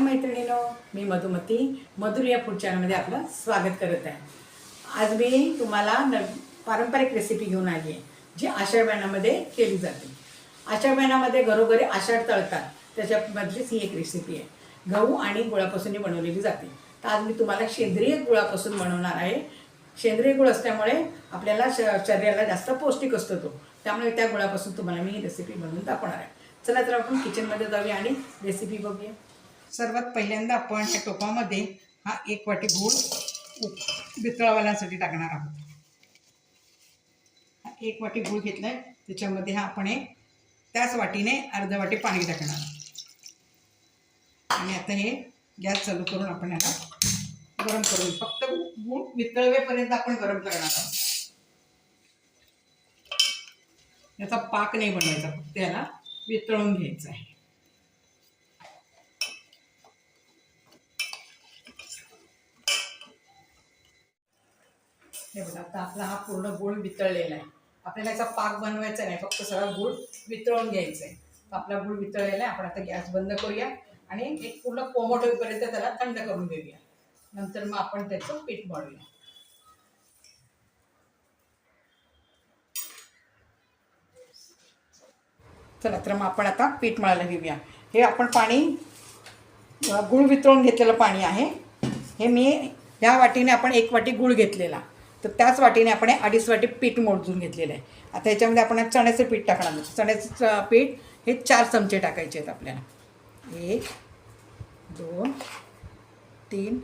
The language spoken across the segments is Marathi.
मैत्रिणीनो मी मधुमती मधुर या फूड चॅनलमध्ये आपलं स्वागत करत आहे. आज मी तुम्हाला न पारंपरिक रेसिपी घेऊन आली आहे जी आषाढ महिन्यामध्ये केली जाते. आषाढ महिन्यामध्ये घरोघरी आषाढ तळतात त्याच्यामधलीच ही एक रेसिपी आहे. गहू आणि गुळापासून ही बनवलेली जाते. तर आज मी तुम्हाला सेंद्रिय गुळापासून बनवणार आहे. सेंद्रिय गुळ असल्यामुळे आपल्याला श शरीराला जास्त पौष्टिक असतो तो. त्यामुळे त्या गुळापासून तुम्हाला मी ही रेसिपी बनवून दाखवणार आहे. चला तर आपण किचनमध्ये जाऊया आणि रेसिपी बघूया. सर्वात पहिल्यांदा आपण त्या टोपामध्ये हा एक वाटी गूळ उ- वितळवाल्यासाठी टाकणार आहोत. हा एक वाटी गूळ घेतलाय त्याच्यामध्ये हा आपण हे त्याच वाटीने अर्ध वाटी पाणी टाकणार. आणि आता हे गॅस चालू करून आपण याला गरम करून फक्त गूळ वितळवेपर्यंत आपण गरम करणार आहोत. याचा पाक नाही बनवायचा फक्त याला वितळून घ्यायचा आहे. हे बघा आता आपला हा पूर्ण गुळ वितळलेला आहे. आपल्याला याचा पाक बनवायचा नाही फक्त सगळा गुळ वितळून घ्यायचा आहे. आपला गुळ वितळलेला आहे आपण आता गॅस बंद करूया आणि एक पूर्ण कोमट होईपर्यंत त्याला थंड करून देऊया नंतर मग आपण त्याचं पीठ मळूया. चला तर मग आपण आता पीठ मळायला घेऊया. हे आपण पाणी गुळ गूळ वितळून घेतलेलं पाणी आहे. हे मी ह्या वाटीने आपण एक वाटी गूळ घेतलेला. तर त्याच वाटीने आपण अडीच वाटी पीठ मोजून घेतलेलं आहे. आता याच्यामध्ये आपण चण्याचं पीठ टाकणार नाही चण्याचं पीठ हे चार चमचे टाकायचे आहेत आपल्याला. एक दोन तीन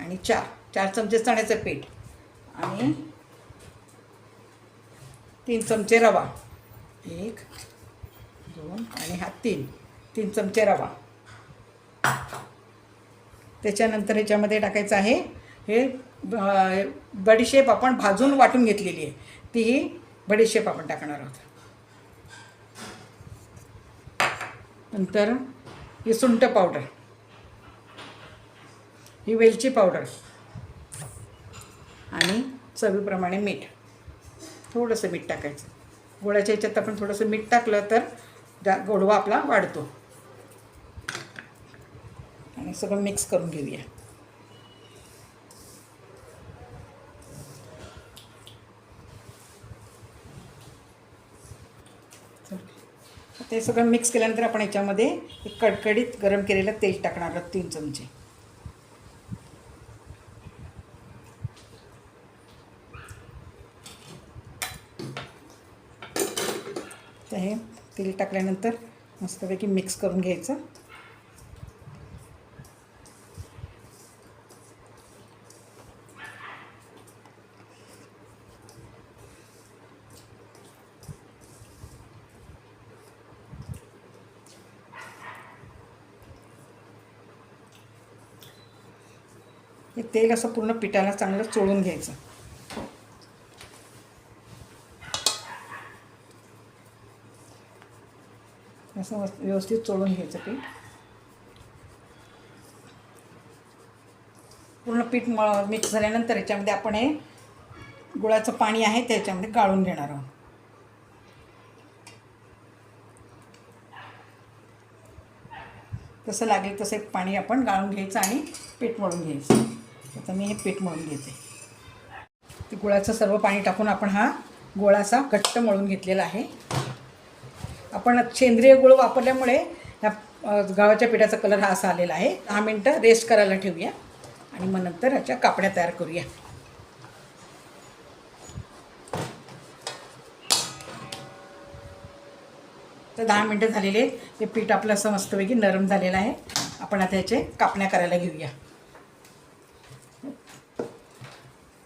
आणि चार. चार चमचे चण्याचं पीठ आणि तीन चमचे रवा. एक दोन आणि हा तीन. तीन चमचे रवा. त्याच्यानंतर ह्याच्यामध्ये टाकायचं आहे हे बडीशेप आपण भाजून वाटून घेतलेली आहे. तीही बडीशेप आपण टाकणार आहोत. नंतर ही सुंट पावडर. ही वेलची पावडर. आणि चवीप्रमाणे मीठ. थोडंसं मीठ टाकायचं. गोळ्याच्या ह्याच्यात आपण थोडंसं मीठ टाकलं तर जा गोडवा आपला वाढतो. आणि सगळं मिक्स करून घेऊया चल. ते सगळं मिक्स केल्यानंतर आपण याच्यामध्ये एक कडकडीत गरम केलेलं तेल टाकणार आहोत तीन चमचे. तर हे तेल टाकल्यानंतर मस्तपैकी मिक्स करून घ्यायचं. तेल असं पूर्ण पिठाला चांगलं चोळून घ्यायचं. असं मस्त व्यवस्थित चोळून घ्यायचं पीठ. पूर्ण पीठ म मिक्स झाल्यानंतर याच्यामध्ये आपण हे गुळाचं पाणी आहे त्याच्यामध्ये गाळून घेणार आहोत. तसं लागेल तसं एक पाणी आपण गाळून घ्यायचं आणि पीठ मळून घ्यायचं. आता मी हे पीठ मळून घेते. ते गुळाचं सर्व पाणी टाकून आपण हा गोळाचा घट्ट मळून घेतलेला आहे. आपण सेंद्रिय गुळ वापरल्यामुळे ह्या गव्हाच्या पिठाचा कलर हा असा आलेला आहे. दहा मिनटं रेस्ट करायला ठेवूया आणि मग नंतर ह्याच्या कापड्या तयार करूया. तर दहा मिनटं झालेले आहेत. हे पीठ आपलं असं मस्तपैकी नरम झालेलं आहे. आपण आता याचे कापण्या करायला घेऊया.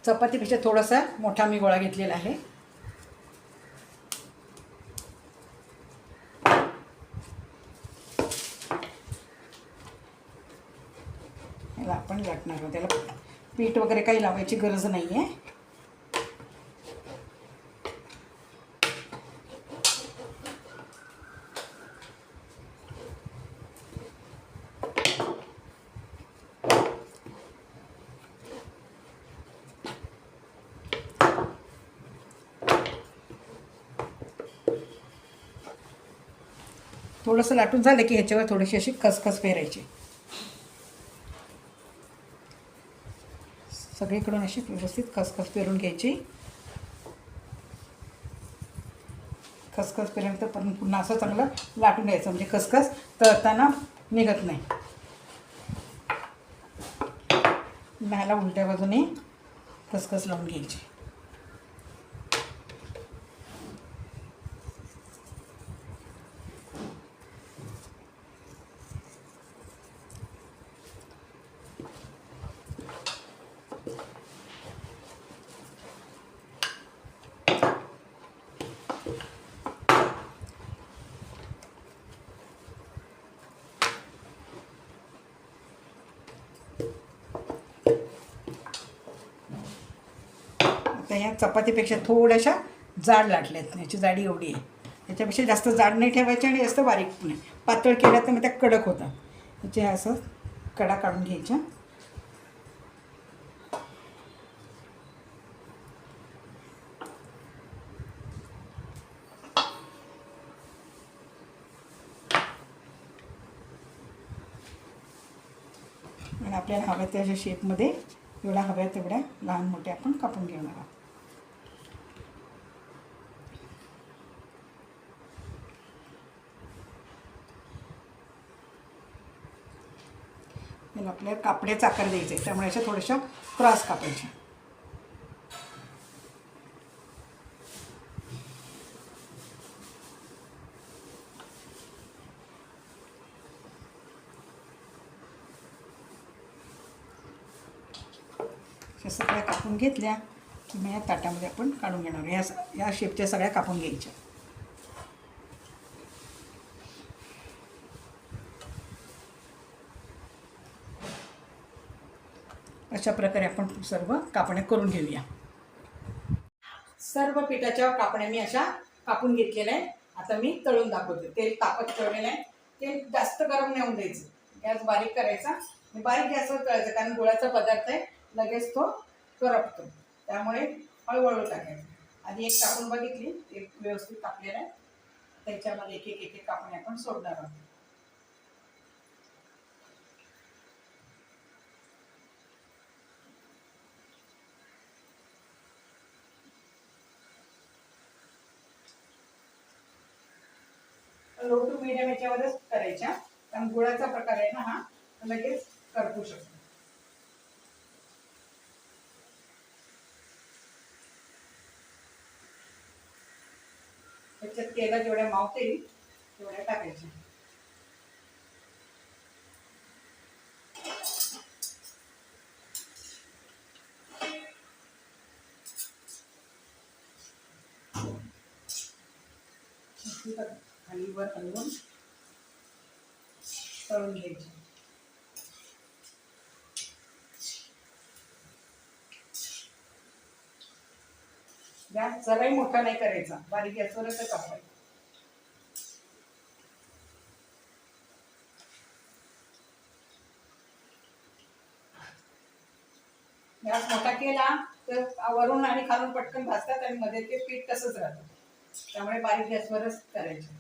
चपातीपेक्षा थोडासा मोठा मी गोळा घेतलेला आहे. याला आपण लाटणार आहोत. त्याला पीठ वगैरे काही लावायची गरज नाही आहे थोडंसं लाटून झालं की ह्याच्यावर थोडीशी अशी खसखस पेरायची. सगळीकडून अशी व्यवस्थित खसखस पेरून घ्यायची. खसखस पेरल्यानंतर पण पुन्हा असं चांगलं लाटून घ्यायचं. म्हणजे खसखस तळताना निघत नाही. ह्याला उलट्या बाजूने खसखस लावून घ्यायची. या चपातीपेक्षा थोड्याशा जाड लाटल्यात. याची जाडी एवढी आहे. याच्यापेक्षा जास्त जाड नाही ठेवायची आणि जास्त बारीक पण नाही. पातळ केल्या तर मग त्या कडक होतात. याचे असं कडा काढून घ्यायच्या. आणि आपल्याला हव्या त्या शेपमध्ये एवढ्या हव्या तेवढ्या लहान मोठ्या आपण कापून घेणार आहोत. याला आपल्याला कापड्याचा आकार द्यायचा आहे. त्यामुळे अशा थोड्याशा क्रॉस कापायच्या. सगळ्या कापून घेतल्या. की मग या ताटामध्ये आपण काढून घेणार. या या शेपच्या सगळ्या कापून घ्यायच्या. अशा प्रकारे आपण सर्व कापण्या करून घेऊया. सर्व पिठाच्या कापण्या मी अशा कापून घेतलेल्या आहे आता मी तळून दाखवते. तेल तापत ठेवलेलं आहे. तेल जास्त गरम नाही होऊन द्यायचं. गॅस बारीक करायचा. बारीक गॅसवर तळायचं कारण गुळाचा पदार्थ आहे. लगेच तो करपतो. त्यामुळे हळूहळू टाकायचं. आधी एक कापून बघितली. एक व्यवस्थित कापलेलं आहे. त्याच्यामध्ये एक एक एक एक कापणे आपण सोडणार आहोत. लो टू मिडियम याच्यावरच करायच्या. कारण गुळाचा प्रकार आहे ना हा लगेच करपू शकतो. त्याच्यात तेला जेवढ्या मावतील तेवढ्या टाकायच्या. खाली वर हलवून तळून घ्यायचे. गॅस जराही मोठा नाही करायचा बारीक गॅसवरच कापायचा. गॅस मोठा केला तर वरून आणि खालून पटकन भाजतात आणि मध्ये ते पीठ तसंच राहतं. त्यामुळे बारीक गॅसवरच करायचं.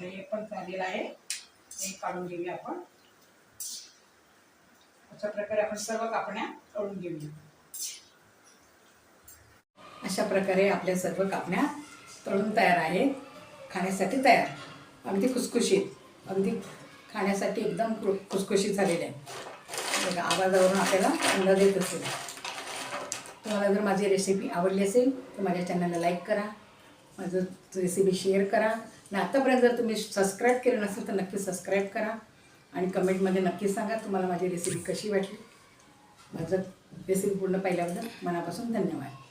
हे पण झालेलं आहे. हे काढून घेऊया आपण. अशा प्रकारे आपण सर्व कापण्या तळून घेऊया. अशा प्रकारे आपल्या सर्व कापण्या तळून तयार आहेत. खाण्यासाठी तयार. अगदी खुसखुशीत. अगदी खाण्यासाठी एकदम खुसखुशीत झालेले आहे बघा आवाजावरून आपल्याला अंदाज येत असेल. तुम्हाला जर माझी रेसिपी आवडली असेल तर माझ्या चॅनलला लाईक करा. माझं रेसिपी शेअर करा. आणि आत्तापर्यंत जर तुम्ही सबस्क्राईब केलं नसेल तर नक्की सबस्क्राईब करा. आणि कमेंटमध्ये नक्की सांगा तुम्हाला माझी रेसिपी कशी वाटली. माझं रेसिपी पूर्ण पाहिल्याबद्दल मनापासून धन्यवाद.